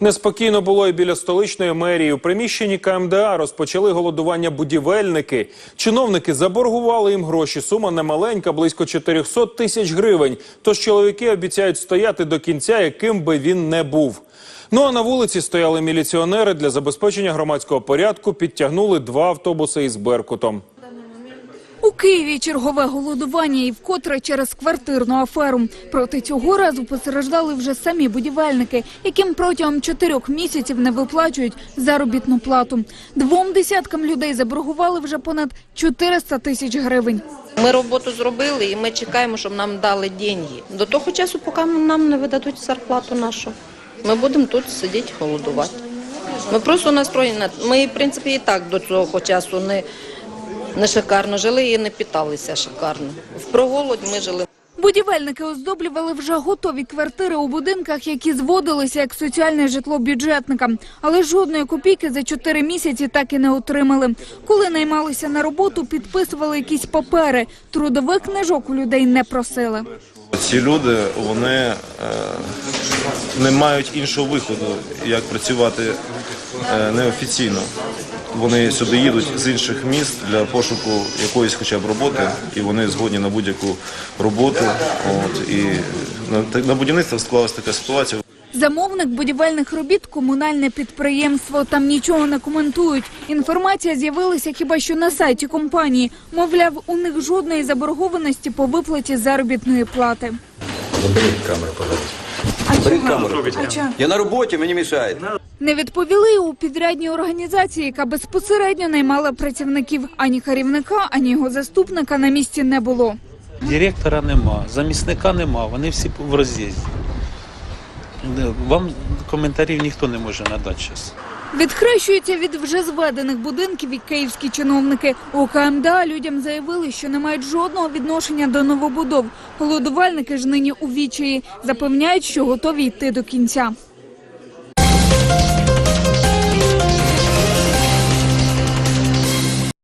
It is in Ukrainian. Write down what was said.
Неспокійно було і біля столичної мерії. У приміщенні КМДА розпочали голодування будівельники. Чиновники заборгували їм гроші. Сума немаленька, близько 400 тисяч гривень. Тож чоловіки обіцяють стояти до кінця, яким би він не був. Ну а на вулиці стояли міліціонери для забезпечення громадського порядку. Підтягнули два автобуси із Беркутом. Києві чергове голодування і вкотре через квартирну аферу. Проти цього разу постраждали вже самі будівельники, яким протягом чотирьох місяців не виплачують заробітну плату. Двом десяткам людей заборгували вже понад 400 тисяч гривень. Ми роботу зробили і ми чекаємо, щоб нам дали деньги. До того часу, поки нам не видадуть зарплату нашу, ми будемо тут сидіти голодувати. Ми просто настроєні. на- Ми, в принципі, і так до цього часу не, не шикарно жили і не питалися шикарно. В проголодь ми жили. Будівельники оздоблювали вже готові квартири у будинках, які зводилися як соціальне житло бюджетникам. Але жодної копійки за чотири місяці так і не отримали. Коли наймалися на роботу, підписували якісь папери. Трудових книжок у людей не просили. Ці люди вони е, не мають іншого виходу, як працювати е, неофіційно. Вони сюди їдуть з інших міст для пошуку якоїсь хоча б роботи, і вони згодні на будь-яку роботу. От, і на, на будівництвах склалася така ситуація. Замовник будівельних робіт комунальне підприємство. Там нічого не коментують. Інформація з'явилася хіба що на сайті компанії. Мовляв, у них жодної заборгованості по виплаті заробітної плати. Заберіть камеру, пожалуйста. Заберіть камеру. Я на роботі, мені мішають. Не відповіли у підрядній організації, яка безпосередньо наймала працівників. Ані керівника, ані його заступника на місці не було. Директора нема, замісника нема, вони всі в роз'їзді. Вам коментарів ніхто не може надати зараз. Відхрещуються від вже зведених будинків і київські чиновники. У КМДА людям заявили, що не мають жодного відношення до новобудов. Голодувальники ж нині у відчаї запевняють, що готові йти до кінця.